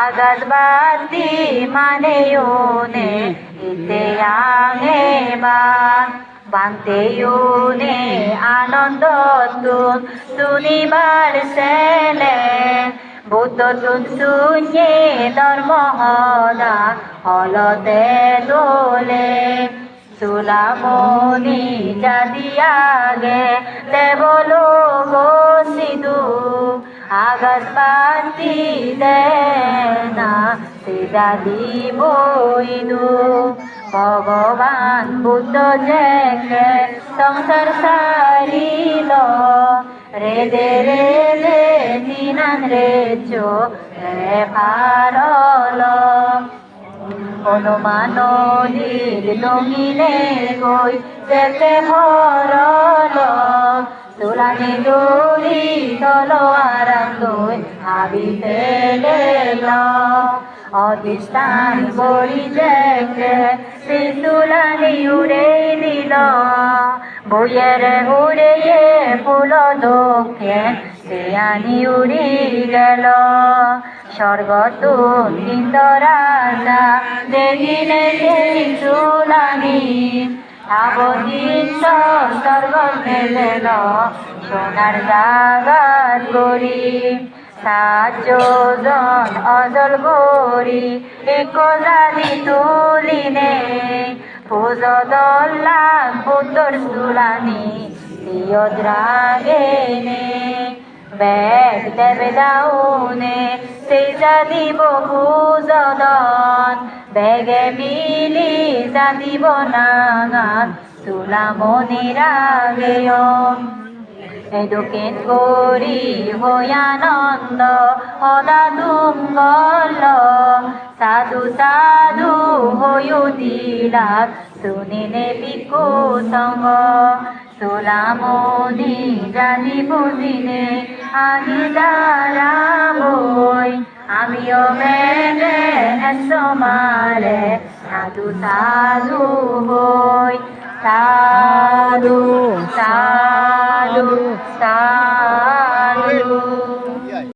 আগাত বাতি মানে ইউনে ইতে আঙে বান। বানতে ইউনে আনন্দ তুন শুনিবার সেলে। বুদ্ধ তুন শুনে ধর্ম হদা হলতে দোলে। সুলামনি জাদিয়াগে দেবলো গো আগাত পাতি দেনা সিদা দিব ভগবান বুদ্ধ জেকে সংসার সারিল। রে দে, রে লে নিনান রে চো রে পারল। অনুমানদীর লঙিলে গই যেতে ভরল তুলানি দৌড়ি তলোয়ার লই হাবি ফেলেল অধিষ্ঠান যেতে সেই তুলানি উড়ে দিল। বইয়ের উড়ে ফুল দক্ষে সে আনি উড়ি গেল। স্বর্গ তুলিত রাজা দেখিলে সেই আবদিত স্বর্গ মেলেল সোনার জাগাত করি সাতজন অজল গরি এক জাতি তুলিনে পূজ দল্লা পুত্তর তুলানি দ্রাগেনে ব্যাগ দেবে দাউনে সেই জাদিব ভূজদন ব্যাগে মিলি জাদিব নাগান তুলামনির আগেয় এদুকেন করি হয়ানন্দ সদা তুমগল সাধু সাধু হয়ু দিলাত শুনিলে বিকু সঙ্গ। সোলামনি জানি ambiomene esso male, sadu sadu voi, sadu, sadu, sadu.